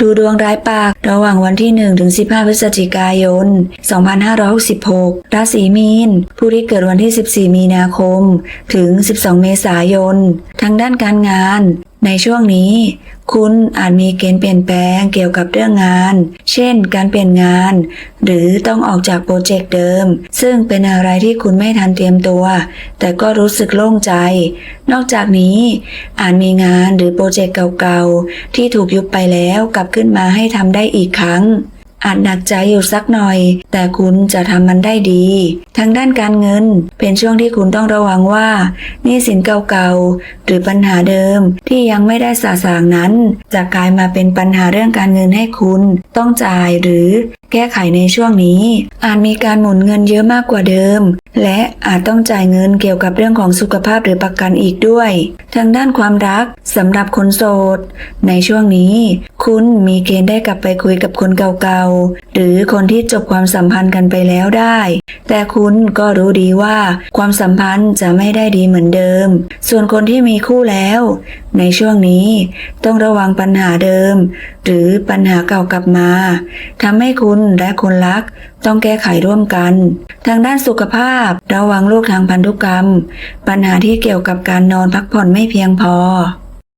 ดูดวงรายปากระหว่างวันที่ 1 ถึง 15 พฤศจิกายน 2566 ราศีมีน ผู้ที่เกิดวันที่ 14 มีนาคม ถึง 12 เมษายน ทางด้านการงาน ในช่วงนี้ คุณอาจมีเกณฑ์เปลี่ยนแปลงเกี่ยวกับเรื่องงาน เช่น การเปลี่ยนงาน หรือต้องออกจากโปรเจกต์เดิม ซึ่งเป็นอะไรที่คุณไม่ทันเตรียมตัว แต่ก็รู้สึกโล่งใจ นอกจากนี้ อาจมีงานหรือโปรเจกต์เก่าๆ ที่ถูกยุบไปแล้วกลับขึ้นมาให้ทำได้อีกครั้ง อาจหนักใจอยู่สักหน่อย แต่คุณจะทำมันได้ดี ทางด้านการเงิน เป็นช่วงที่คุณต้องระวังว่าหนี้สินเก่าๆ หรือปัญหาเดิมที่ยังไม่ได้สาสางนั้น จะกลายมาเป็นปัญหาเรื่องการเงินให้คุณ ต้องจ่ายหรือแก้ไขในช่วงนี้ อาจมีการหมุนเงินเยอะมากกว่าเดิม และอาจต้องจ่ายเงินเกี่ยวกับเรื่องของสุขภาพหรือประกันอีกด้วย ทางด้านความรักสำหรับคนโสด ในช่วงนี้ คุณมีเกณฑ์ได้กลับไปคุยกับคนเก่าๆหรือคนที่จบความสัมพันธ์กันไปแล้วได้ แต่คุณก็รู้ดีว่าความสัมพันธ์จะไม่ได้ดีเหมือนเดิม ส่วนคนที่มีคู่แล้ว ในช่วงนี้ต้องระวังปัญหาเดิม หรือปัญหาเก่ากลับมาทำให้คุณและคนรักต้องแก้ไขร่วมกัน ทางด้านสุขภาพระวังโรคทางพันธุกรรม ปัญหาที่เกี่ยวกับการนอนพักผ่อนไม่เพียงพอ